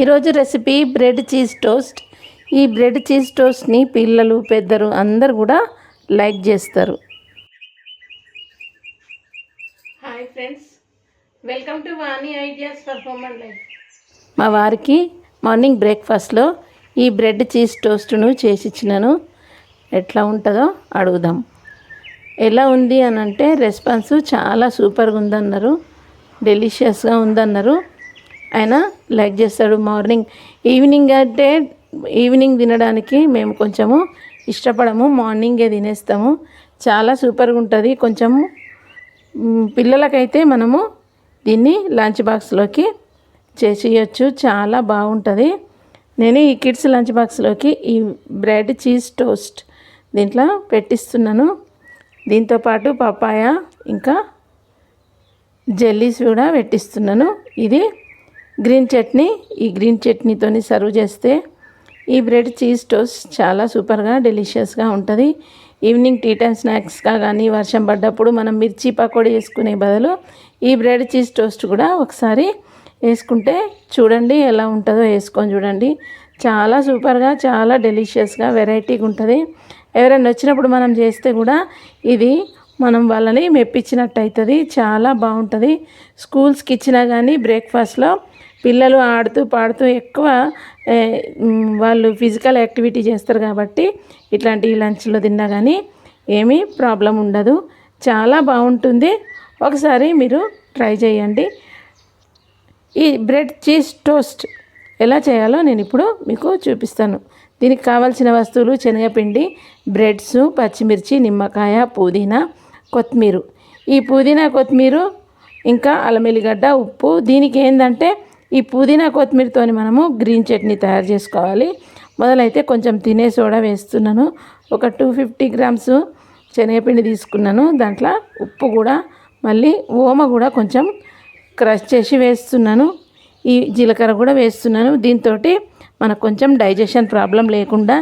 ఈరోజు recipe bread cheese toast. ఈ bread cheese టోస్ట్ని పిల్లలు పెద్దలు అందరు కూడా లైక్ చేస్తారు. Hi friends welcome to Vani ideas for home and life. మా వారికి మార్నింగ్ బ్రేక్ఫాస్ట్లో ఈ బ్రెడ్ చీజ్ టోస్ట్ను చేసి ఇచ్చినాను. ఎట్లా ఉంటుందో అడుగుదాం. ఎలా ఉంది అని అంటే రెస్పాన్స్ చాలా సూపర్గా ఉందన్నారు. డెలిషియస్గా ఉందన్నారు. ఆయన లైక్ చేస్తాడు మార్నింగ్. ఈవినింగ్ అంటే ఈవినింగ్ తినడానికి మేము కొంచెము ఇష్టపడము. మార్నింగే తినేస్తాము. చాలా సూపర్గా ఉంటుంది. కొంచెము పిల్లలకైతే మనము దీన్ని లంచ్ బాక్స్లోకి చేసేయచ్చు. చాలా బాగుంటుంది. నేను ఈ కిడ్స్ లంచ్ బాక్స్లోకి ఈ బ్రెడ్ చీజ్ టోస్ట్ దీంట్లో పెట్టిస్తున్నాను. దీంతోపాటు పపాయ ఇంకా జెల్లీస్ కూడా పెట్టిస్తున్నాను. ఇది గ్రీన్ చట్నీ ఈ గ్రీన్ చట్నీతోని సర్వ్ చేస్తే ఈ బ్రెడ్ చీజ్ టోస్ట్ చాలా సూపర్గా డెలిషియస్గా ఉంటుంది. ఈవినింగ్ టీ టైం స్నాక్స్గా కానీ వర్షం పడ్డప్పుడు మనం మిర్చి పకోడీ వేసుకునే బదులు ఈ బ్రెడ్ చీజ్ టోస్ట్ కూడా ఒకసారి వేసుకుంటే చూడండి ఎలా ఉంటుందో వేసుకొని చూడండి. చాలా సూపర్గా చాలా డెలిషియస్గా వెరైటీగా ఉంటుంది. ఎవరైనా వచ్చినప్పుడు మనం చేస్తే కూడా ఇది మనం వాళ్ళని మెప్పించినట్టు అవుతుంది చాలా బాగుంటుంది. స్కూల్స్కి ఇచ్చినా కానీ బ్రేక్ఫాస్ట్లో పిల్లలు ఆడుతూ పాడుతూ ఎక్కువ వాళ్ళు ఫిజికల్ యాక్టివిటీ చేస్తారు కాబట్టి ఇట్లాంటి లంచ్లో తిన్నా కానీ ఏమీ ప్రాబ్లం ఉండదు. చాలా బాగుంటుంది. ఒకసారి మీరు ట్రై చేయండి. ఈ బ్రెడ్ చీజ్ టోస్ట్ ఎలా చేయాలో నేను ఇప్పుడు మీకు చూపిస్తాను. దీనికి కావాల్సిన వస్తువులు శనగపిండి బ్రెడ్స్ పచ్చిమిర్చి నిమ్మకాయ పుదీనా కొత్తిమీర. ఈ పుదీనా కొత్తిమీర ఇంకా అల్లం ఎల్లిగడ్డ ఉప్పు. దీనికి ఏంటంటే ఈ పుదీనా కొత్తిమీరతోని మనము గ్రీన్ చట్నీ తయారు చేసుకోవాలి. మొదలైతే కొంచెం తినే సోడా వేస్తున్నాను. ఒక టూ ఫిఫ్టీ గ్రామ్స్ శనగపిండి తీసుకున్నాను. దాంట్లో ఉప్పు కూడా మళ్ళీ ఓమ కూడా కొంచెం క్రష్ చేసి వేస్తున్నాను. ఈ జీలకర్ర కూడా వేస్తున్నాను. దీంతో మనకు కొంచెం డైజెషన్ ప్రాబ్లం లేకుండా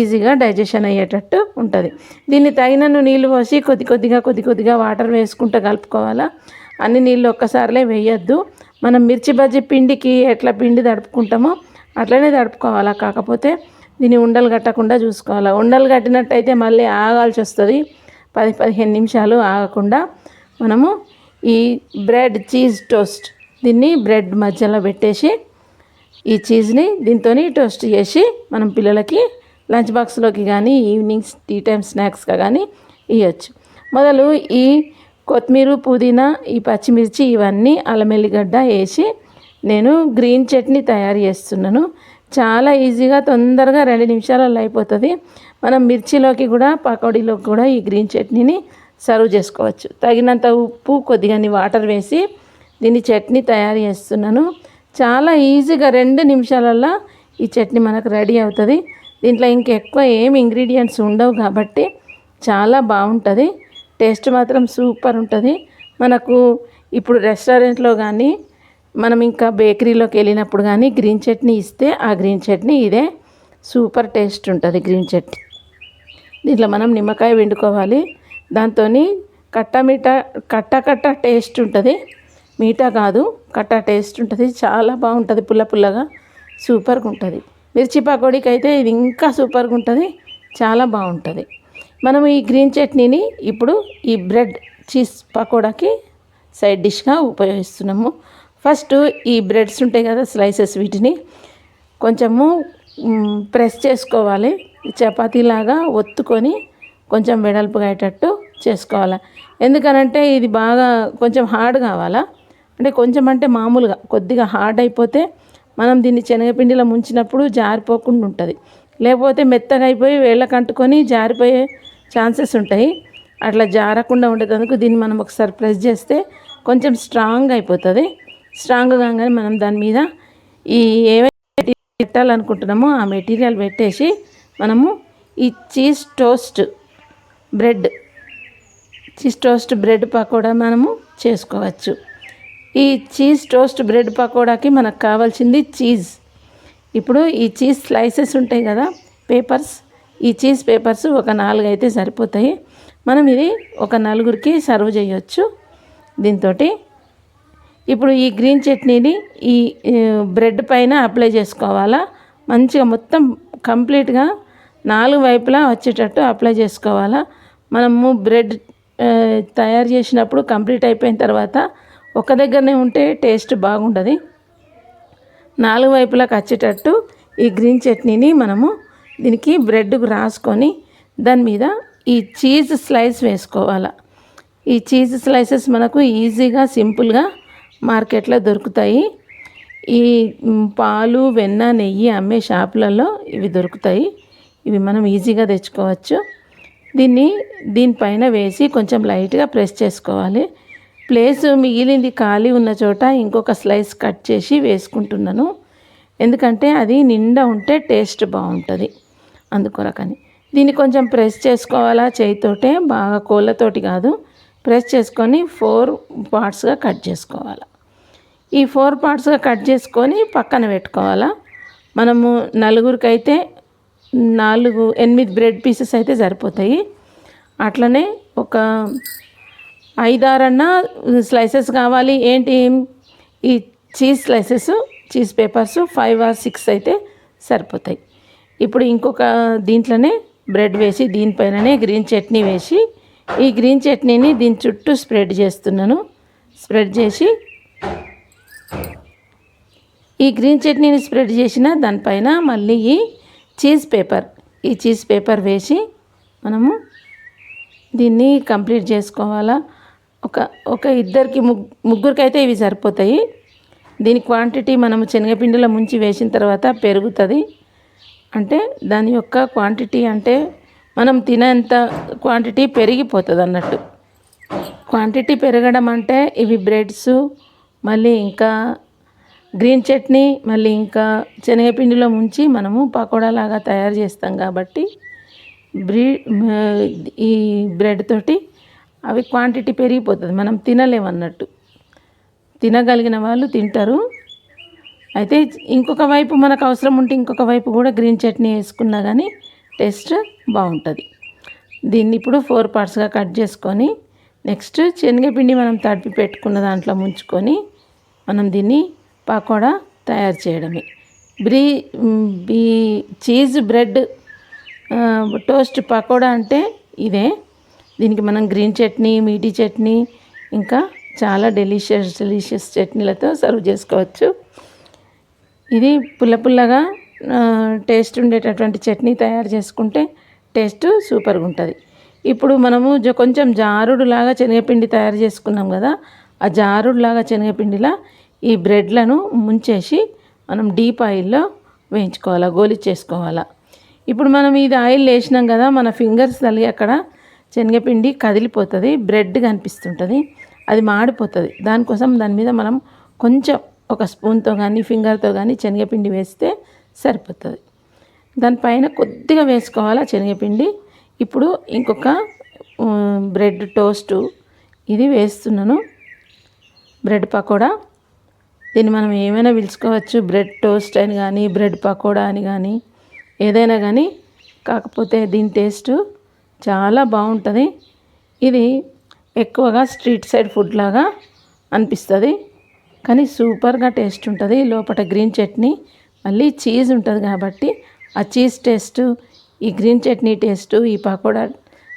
ఈజీగా డైజెషన్ అయ్యేటట్టు ఉంటుంది. దీన్ని తగినన్ను నీళ్ళు పోసి కొద్ది కొద్దిగా కొద్ది కొద్దిగా వాటర్ వేసుకుంటూ కలుపుకోవాలా. అన్ని నీళ్ళు ఒక్కసారిలే వేయద్దు. మనం మిర్చి బజ్జీ పిండికి ఎట్లా పిండి తడుపుకుంటామో అట్లనే తడుపుకోవాలా. కాకపోతే దీన్ని ఉండలు కట్టకుండా చూసుకోవాలా. ఉండలు కట్టినట్టయితే మళ్ళీ ఆగాల్సి వస్తుంది. పది పదిహేను నిమిషాలు ఆగకుండా మనము ఈ బ్రెడ్ చీజ్ టోస్ట్ దీన్ని బ్రెడ్ మధ్యలో పెట్టేసి ఈ చీజ్ని దీంతో టోస్ట్ చేసి మనం పిల్లలకి లంచ్ బాక్స్లోకి కానీ ఈవినింగ్ టీ టైం స్నాక్స్గా కానీ ఇవ్వచ్చు మొదలు ఈ కొత్తిమీర పుదీనా ఈ పచ్చిమిర్చి ఇవన్నీ అల్లమెల్లిగడ్డ వేసి నేను గ్రీన్ చట్నీ తయారు చేస్తున్నాను. చాలా ఈజీగా తొందరగా రెండు నిమిషాలలో అయిపోతుంది. మనం మిర్చిలోకి కూడా పకోడీలోకి కూడా ఈ గ్రీన్ చట్నీని సర్వ్ చేసుకోవచ్చు. తగినంత ఉప్పు కొద్దిగా వాటర్ వేసి దీన్ని చట్నీ తయారు చేస్తున్నాను. చాలా ఈజీగా రెండు నిమిషాలల్లో ఈ చట్నీ మనకు రెడీ అవుతుంది. దీంట్లో ఇంకెక్కువ ఏం ఇంగ్రీడియంట్స్ ఉండవు కాబట్టి చాలా బాగుంటుంది. టేస్ట్ మాత్రం సూపర్ ఉంటుంది. మనకు ఇప్పుడు రెస్టారెంట్లో కానీ మనం ఇంకా బేకరీలోకి వెళ్ళినప్పుడు కానీ గ్రీన్ చట్నీ ఇస్తే ఆ గ్రీన్ చట్నీ ఇదే సూపర్ టేస్ట్ ఉంటుంది గ్రీన్ చట్నీ. దీంట్లో మనం నిమ్మకాయ వండుకోవాలి దాంతో కట్ట మీట కట్ట కట్ట టేస్ట్ ఉంటుంది. మీఠా కాదు కట్ట టేస్ట్ ఉంటుంది. చాలా బాగుంటుంది పుల్ల పుల్లగా. సూపర్గా ఉంటుంది మిర్చి పకోడీకి అయితే ఇది ఇంకా సూపర్గా ఉంటుంది చాలా బాగుంటుంది. మనం ఈ గ్రీన్ చట్నీని ఇప్పుడు ఈ బ్రెడ్ చీజ్ పకోడాకి సైడ్ డిష్గా ఉపయోగిస్తున్నాము. ఫస్ట్ ఈ బ్రెడ్స్ ఉంటాయి కదా స్లైసెస్ వీటిని కొంచెము ప్రెస్ చేసుకోవాలి. చపాతీలాగా ఒత్తుకొని కొంచెం వెడల్పుగా అయ్యేటట్టు చేసుకోవాలి. ఎందుకనంటే ఇది బాగా కొంచెం హార్డ్ కావాలా? అంటే కొంచెం అంటే మామూలుగా కొద్దిగా హార్డ్ అయిపోతే మనం దీన్ని శనగపిండిలో ముంచినప్పుడు జారిపోకుండా ఉంటుంది. లేకపోతే మెత్తగా అయిపోయి వేళ్ళ అంటుకొని జారిపోయే ఛాన్సెస్ ఉంటాయి. అట్లా జారకుండా ఉండేటందుకు దీన్ని మనం ఒకసారి ప్రెస్ చేస్తే కొంచెం స్ట్రాంగ్ అయిపోతుంది. స్ట్రాంగ్ కాగానే మనం దాని మీద ఈ ఏవైతే పెట్టాలనుకుంటున్నామో ఆ మెటీరియల్ పెట్టేసి మనము ఈ cheese toast bread cheese toast bread pakoda మనము చేసుకోవచ్చు. ఈ చీజ్ టోస్ట్ బ్రెడ్ పకోడాకి మనకు కావాల్సింది చీజ్. ఇప్పుడు ఈ చీజ్ స్లైసెస్ ఉంటాయి కదా పేపర్స్. ఈ చీజ్ పేపర్స్ ఒక నాలుగు అయితే సరిపోతాయి. మనం ఇది ఒక నలుగురికి సర్వ్ చేయొచ్చు దీంతో ఇప్పుడు ఈ గ్రీన్ చట్నీని ఈ బ్రెడ్ పైన అప్లై చేసుకోవాలా? మంచిగా మొత్తం కంప్లీట్గా నాలుగు వైపులా వచ్చేటట్టు అప్లై చేసుకోవాలా? మనము బ్రెడ్ తయారు చేసినప్పుడు కంప్లీట్ అయిపోయిన తర్వాత ఒక దగ్గరనే ఉంటే టేస్ట్ బాగుండదు. నాలుగు వైపులకు వచ్చేటట్టు ఈ గ్రీన్ చట్నీని మనము దీనికి బ్రెడ్ రాసుకొని దాని మీద ఈ చీజ్ స్లైస్ వేసుకోవాలి. ఈ చీజ్ స్లైసెస్ మనకు ఈజీగా సింపుల్గా మార్కెట్లో దొరుకుతాయి. ఈ పాలు వెన్న నెయ్యి అమ్మే షాపులలో ఇవి దొరుకుతాయి. ఇవి మనం ఈజీగా తెచ్చుకోవచ్చు. దీన్ని దీనిపైన వేసి కొంచెం లైట్గా ప్రెస్ చేసుకోవాలి. ప్లేస్ మిగిలింది ఖాళీ ఉన్న చోట ఇంకొక స్లైస్ కట్ చేసి వేసుకుంటున్నాను. ఎందుకంటే అది నిండా ఉంటే టేస్ట్ బాగుంటుంది. అందుకొరకని. దీన్ని కొంచెం ప్రెస్ చేసుకోవాలా చేయితోటే? బాగా కోళ్ళతోటి కాదు. ప్రెస్ చేసుకొని ఫోర్ పార్ట్స్గా కట్ చేసుకోవాలి. ఈ ఫోర్ పార్ట్స్గా కట్ చేసుకొని పక్కన పెట్టుకోవాలా. మనము నలుగురికైతే నాలుగు ఎనిమిది బ్రెడ్ పీసెస్ అయితే సరిపోతాయి. అట్లనే ఒక ఐదారన్నా స్లైసెస్ కావాలి. ఏంటి? ఈ cheese slices cheese papers five or six అయితే సరిపోతాయి. ఇప్పుడు ఇంకొక దీంట్లోనే బ్రెడ్ వేసి దీనిపైననే గ్రీన్ చట్నీ వేసి ఈ గ్రీన్ చట్నీని దీని చుట్టూ స్ప్రెడ్ చేస్తున్నాను. స్ప్రెడ్ చేసి ఈ గ్రీన్ చట్నీని స్ప్రెడ్ చేసిన దానిపైన మళ్ళీ ఈ చీజ్ పేపర్ ఈ చీజ్ పేపర్ వేసి మనము దీన్ని కంప్లీట్ చేసుకోవాలా? ఒక ఒక ఇద్దరికి ముగ్ ముగ్గురికైతే ఇవి సరిపోతాయి. దీని క్వాంటిటీ మనం శనగపిండిలో ముంచి వేసిన తర్వాత పెరుగుతుంది. అంటే దాని యొక్క క్వాంటిటీ అంటే మనం తినేంత క్వాంటిటీ పెరిగిపోతుంది అన్నట్టు క్వాంటిటీ పెరగడం అంటే ఇవి బ్రెడ్స్ మళ్ళీ ఇంకా గ్రీన్ చట్నీ మళ్ళీ ఇంకా శనగపిండిలో ముంచి మనము పకోడా లాగా తయారు చేస్తాం కాబట్టి బ్రీ ఈ బ్రెడ్ తోటి అవి క్వాంటిటీ పెరిగిపోతుంది. మనం తినలేము అన్నట్టు తినగలిగిన వాళ్ళు తింటారు. అయితే ఇంకొక వైపు మనకు అవసరం ఉంటే ఇంకొక వైపు కూడా గ్రీన్ చట్నీ వేసుకున్నా కానీ టేస్ట్ బాగుంటుంది. దీన్ని ఇప్పుడు ఫోర్ పార్ట్స్గా కట్ చేసుకొని నెక్స్ట్ శనగపిండి మనం తడిపి పెట్టుకున్న దాంట్లో ముంచుకొని మనం దీన్ని పకోడా తయారు చేయడమే. బ్రీ బీ చీజ్ బ్రెడ్ టోస్ట్ పకోడా అంటే ఇదే దీనికి మనం గ్రీన్ చట్నీ మీటి చట్నీ ఇంకా చాలా డెలిషియస్ డెలిషియస్ చట్నీలతో సర్వ్ చేసుకోవచ్చు. ఇది పుల్ల పుల్లగా టేస్ట్ ఉండేటటువంటి చట్నీ తయారు చేసుకుంటే టేస్ట్ సూపర్గా ఉంటుంది ఇప్పుడు మనము కొంచెం జారుడులాగా శనగపిండి తయారు చేసుకున్నాం కదా ఆ జారుడులాగా శనగపిండిలా ఈ బ్రెడ్లను ముంచేసి మనం డీప్ ఆయిల్లో వేయించుకోవాలా గోలిచ్చేసుకోవాలా. ఇప్పుడు మనం ఇది ఆయిల్ వేసినాం కదా మన ఫింగర్స్ తల్లి అక్కడ శనగపిండి కదిలిపోతుంది బ్రెడ్ కనిపిస్తుంటుంది అది మాడిపోతుంది. దానికోసం దాని మీద మనం కొంచెం ఒక స్పూన్తో కానీ ఫింగర్తో కానీ శనగపిండి వేస్తే సరిపోతుంది. దానిపైన కొద్దిగా వేసుకోవాలా శనగపిండి. ఇప్పుడు ఇంకొక బ్రెడ్ టోస్టు ఇది వేస్తున్నాను. బ్రెడ్ పకోడా. దీన్ని మనం ఏమైనా పిలుచుకోవచ్చు. బ్రెడ్ టోస్ట్ అని కానీ బ్రెడ్ పకోడా అని కానీ ఏదైనా కానీ కాకపోతే దీని టేస్ట్ చాలా బాగుంటుంది. ఇది ఎక్కువగా స్ట్రీట్ సైడ్ ఫుడ్ లాగా అనిపిస్తుంది. కానీ సూపర్గా టేస్ట్ ఉంటుంది. లోపల గ్రీన్ చట్నీ మళ్ళీ చీజ్ ఉంటుంది కాబట్టి ఆ చీజ్ టేస్ట్ ఈ గ్రీన్ చట్నీ టేస్ట్ ఈ పకోడా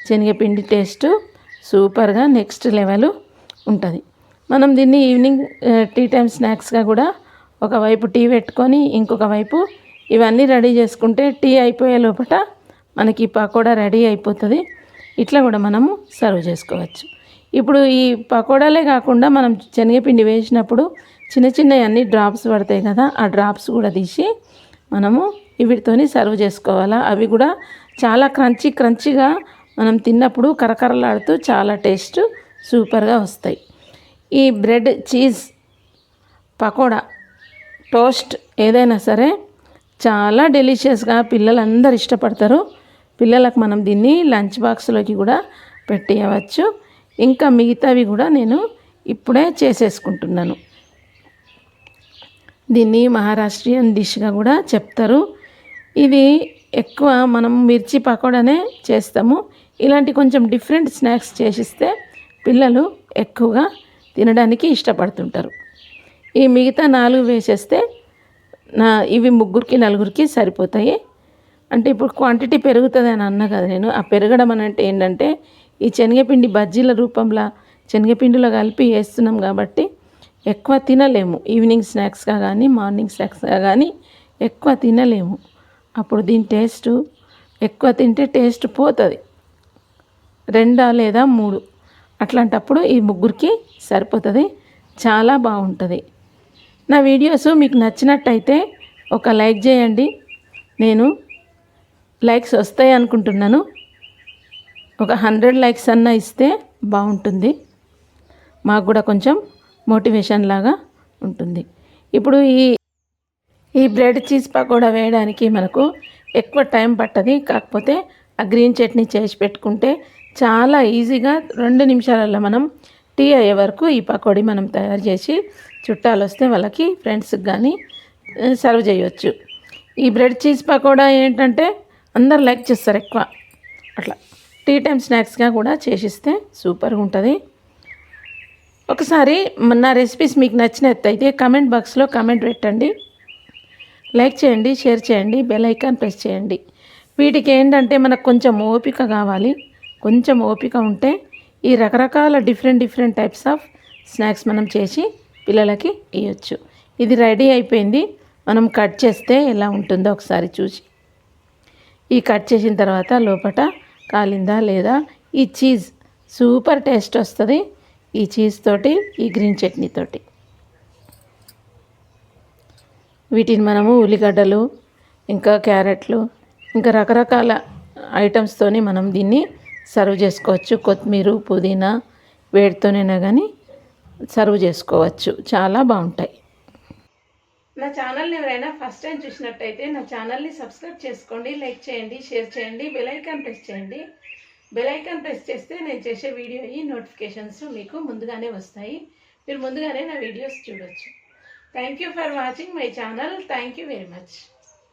శనగపిండి టేస్ట్ సూపర్గా నెక్స్ట్ లెవెల్ ఉంటుంది. మనం దీన్ని ఈవినింగ్ టీ టైం స్నాక్స్గా కూడా ఒకవైపు టీ పెట్టుకొని ఇంకొక వైపు ఇవన్నీ రెడీ చేసుకుంటే టీ అయిపోయే లోపల మనకి ఈ పకోడా రెడీ అయిపోతుంది. ఇట్లా కూడా మనము సర్వ్ చేసుకోవచ్చు. ఇప్పుడు ఈ పకోడాలే కాకుండా మనం శనగపిండి వేసినప్పుడు చిన్న చిన్న అన్ని డ్రాప్స్ పడతాయి కదా ఆ డ్రాప్స్ కూడా తీసి మనము వీటితోని సర్వ్ చేసుకోవాలా. అవి కూడా చాలా క్రంచీ క్రంచీగా మనం తిన్నప్పుడు కరకరలాడుతూ చాలా టేస్ట్ సూపర్గా వస్తాయి. ఈ బ్రెడ్ చీజ్ పకోడా టోస్ట్ ఏదైనా సరే చాలా డెలిషియస్గా పిల్లలందరూ ఇష్టపడతారు. పిల్లలకు మనం దీన్ని లంచ్ బాక్స్లోకి కూడా పెట్టేయవచ్చు. ఇంకా మిగతావి కూడా నేను ఇప్పుడే చేసేసుకుంటున్నాను. దీన్ని మహారాష్ట్రియన్ డిష్గా కూడా చెప్తారు. ఇది ఎక్కువ మనం మిర్చి పకోడానే చేస్తాము. ఇలాంటి కొంచెం డిఫరెంట్ స్నాక్స్ చేసిస్తే పిల్లలు ఎక్కువగా తినడానికి ఇష్టపడుతుంటారు. ఈ మిగతా నాలుగు వేసేస్తే నా ఇవి ముగ్గురికి నలుగురికి సరిపోతాయి. అంటే ఇప్పుడు క్వాంటిటీ పెరుగుతుంది అని అన్నా కదా నేను. ఆ పెరగడం అని అంటే ఏంటంటే ఈ శనగపిండి బజ్జీల రూపంలో శనగపిండిలో కలిపి వేస్తున్నాం కాబట్టి ఎక్కువ తినలేము. ఈవినింగ్ స్నాక్స్గా కానీ మార్నింగ్ స్నాక్స్గా కానీ ఎక్కువ తినలేము. అప్పుడు దీని టేస్ట్ ఎక్కువ తింటే టేస్ట్ పోతుంది. రెండా లేదా మూడు? అట్లాంటప్పుడు ఈ ముగ్గురికి సరిపోతుంది. చాలా బాగుంటుంది. నా వీడియోస్ మీకు నచ్చినట్టయితే ఒక లైక్ చేయండి. నేను లైక్స్ వస్తాయి అనుకుంటున్నాను. ఒక హండ్రెడ్ లైక్స్ అన్న ఇస్తే బాగుంటుంది. మాకు కూడా కొంచెం మోటివేషన్ లాగా ఉంటుంది. ఇప్పుడు ఈ ఈ బ్రెడ్ చీజ్ పకోడా వేయడానికి మనకు ఎక్కువ టైం పట్టది. కాకపోతే ఆ గ్రీన్ చట్నీ చేసి పెట్టుకుంటే చాలా ఈజీగా రెండు నిమిషాలలో మనం టీ అయ్యే వరకు ఈ పకోడీ మనం తయారు చేసి చుట్టాలు వస్తే వాళ్ళకి ఫ్రెండ్స్కి కానీ సర్వ్ చేయొచ్చు. ఈ బ్రెడ్ చీజ్ పకోడా ఏంటంటే అందరు లైక్ చేస్తారు ఎక్కువ. అట్లా. టీ టైం స్నాక్స్గా కూడా చేసిస్తే సూపర్గా ఉంటుంది. ఒకసారి నా రెసిపీస్ మీకు నచ్చినట్టయితే కమెంట్ బాక్స్లో కమెంట్ పెట్టండి. లైక్ చేయండి షేర్ చేయండి బెల్ ఐకాన్ ప్రెస్ చేయండి. వీటికి ఏంటంటే మనకు కొంచెం ఓపిక కావాలి. కొంచెం ఓపిక ఉంటే ఈ రకరకాల different different types of snacks మనం చేసి పిల్లలకి ఇవ్వచ్చు ఇది రెడీ అయిపోయింది. మనం కట్ చేస్తే ఎలా ఉంటుందో ఒకసారి చూసి. ఈ కట్ చేసిన తర్వాత లోపల కాలిందా లేదా? ఈ చీజ్ సూపర్ టేస్ట్ వస్తుంది. ఈ చీజ్ తోటి ఈ గ్రీన్ చట్నీ తోటి. వీటిని మనము ఉల్లిగడ్డలు ఇంకా క్యారెట్లు ఇంకా రకరకాల ఐటమ్స్తోని మనం దీన్ని సర్వ్ చేసుకోవచ్చు. కొత్తిమీర పుదీనా వేడితోనైనా కానీ సర్వ్ చేసుకోవచ్చు. చాలా బాగుంటాయి. నా ఛానల్ని ఎవరైనా ఫస్ట్ టైం చూసినట్టయితే నా ఛానల్ని సబ్స్క్రైబ్ చేసుకోండి లైక్ చేయండి షేర్ చేయండి బెలైకాన్ ప్రెస్ చేయండి. బెలైకాన్ ప్రెస్ చేస్తే నేను చేసే వీడియో ఈ నోటిఫికేషన్స్ మీకు ముందుగానే వస్తాయి. మీరు ముందుగానే నా వీడియోస్ చూడొచ్చు. Thank you for watching my channel thank you very much